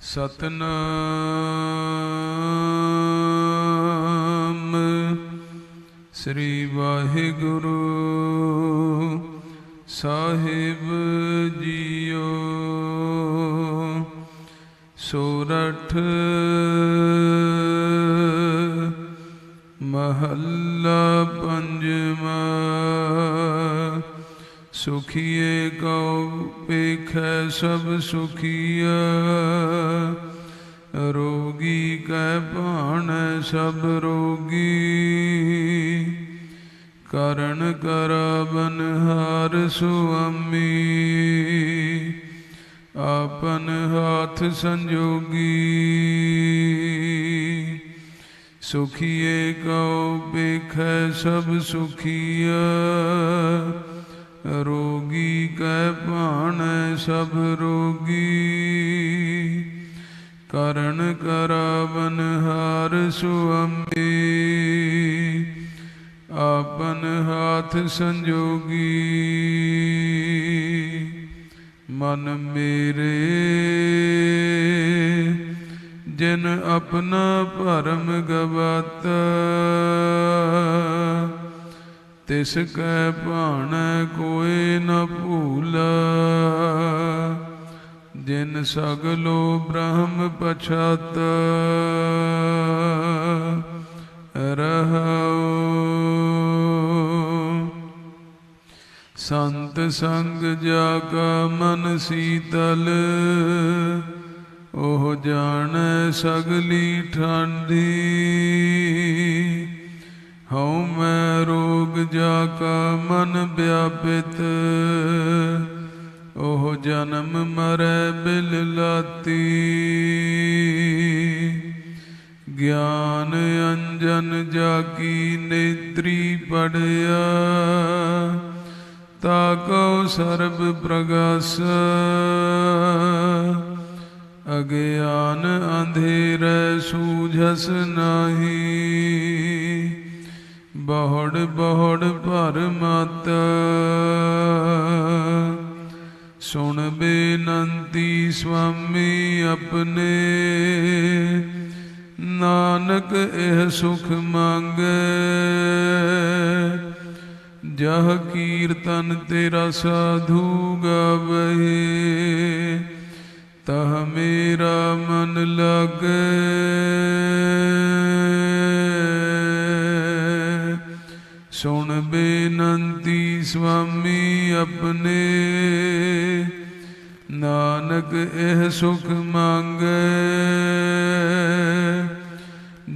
ਸਤਨਾਮ। ਸ੍ਰੀ ਵਾਹਿਗੁਰੂ ਸਾਹਿਬ ਜੀਓ। ਸੋਰਠ ਮਹੱਲਾ ਪੰਜਵਾ। ਸੁਖੀਏ ਕਉ ਪੇਖੈ ਸਭ ਸੁਖੀਆ ਰੋਗੀ ਕੈ ਭਾਣੈ ਸਭ ਰੋਗੀ। ਕਰਨ ਕਰਬਨ ਹਾਰ ਸੁਆਮੀ। ਆਪਨ ਹਾਥ ਸੰਜੋਗੀ। ਸੁਖੀਏ ਕਉ ਬੇਖੈ ਸਭ ਸੁਖੀਆ ਰੋਗੀ ਕੈ ਭਾਣੈ ਸਭ ਰੋਗੀ। ਕਰਨ ਕਰਾਵਨ ਹਾਰ ਸੁਆਮੀ, ਆਪਨ ਹਾਥ ਸੰਜੋਗੀ। ਮਨ ਮੇਰੇ, ਜਿਨ ਆਪਣਾ ਭਰਮ ਗਵਾਤਾ, ਤਿਸ ਕੈ ਭਾਣੈ ਕੋਇ ਨ ਭੂਲਾ। ਜਿਨ ਸਗਲੋ ਬ੍ਰਹਮ ਪਛਾਤਾ। ਰਹਾਉ। ਸੰਤ ਸੰਗ ਜਾ ਕਾ ਮਨ ਸੀਤਲ। ਉਹ ਜਾਣੈ ਸਗਲੀ ਠੰਡੀ। ਹਉ ਮੈਂ ਰੋਗ ਜਾ ਕਾ ਮਨ ਵਿਆਪਿਤ। ਉਹ ਜਨਮ ਮਰੈ ਬਿਲ ਲਾਤੀ। ਗਿਆਨ ਅੰਜਨ ਜਾਗੀ ਨੇਤਰੀ ਪੜਿਆ। ਤਾ ਕਉ ਸਰਬ ਪ੍ਰਗਾਸ। ਅਗਿਆਨ ਅੰਧੇਰੈ ਸੂਝਸ ਨਾਹੀ। ਬਹੁੜ ਬਹੁੜ ਭਰ ਮਤ। ਸੁਣ ਬੇਨੰਤੀ ਸੁਆਮੀ ਆਪਣੇ। ਨਾਨਕ ਇਹ ਸੁਖ ਮੰਗੇ। ਜਹ ਕੀਰਤਨ ਤੇਰਾ ਸਾਧੂ ਗਾਵੇ। ਤਹ ਮੇਰਾ ਮਨ ਲਾਗੇ। ਸੁਣ ਬੇਨੰਤੀ ਸੁਆਮੀ ਆਪਣੇ। ਨਾਨਕ ਇਹ ਸੁਖ ਮੰਗੇ।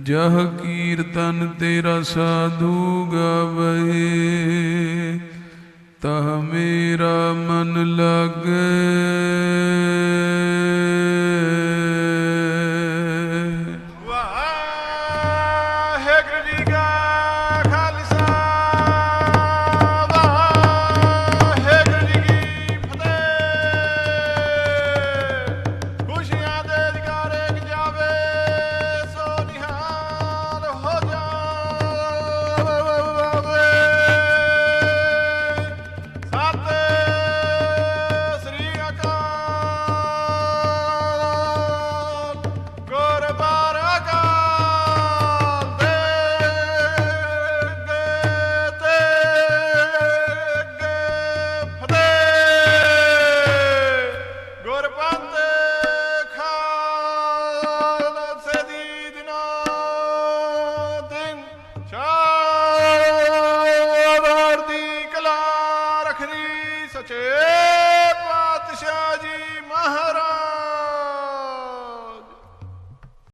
ਜਹ ਕੀਰਤਨ ਤੇਰਾ ਸਾਧੂ ਗਾਵੇ ਤਹ ਮੇਰਾ ਮਨ ਲਾਗੇ। ਆਖਰੀ ਸੱਚੇ ਪਾਤਸ਼ਾਹ ਜੀ।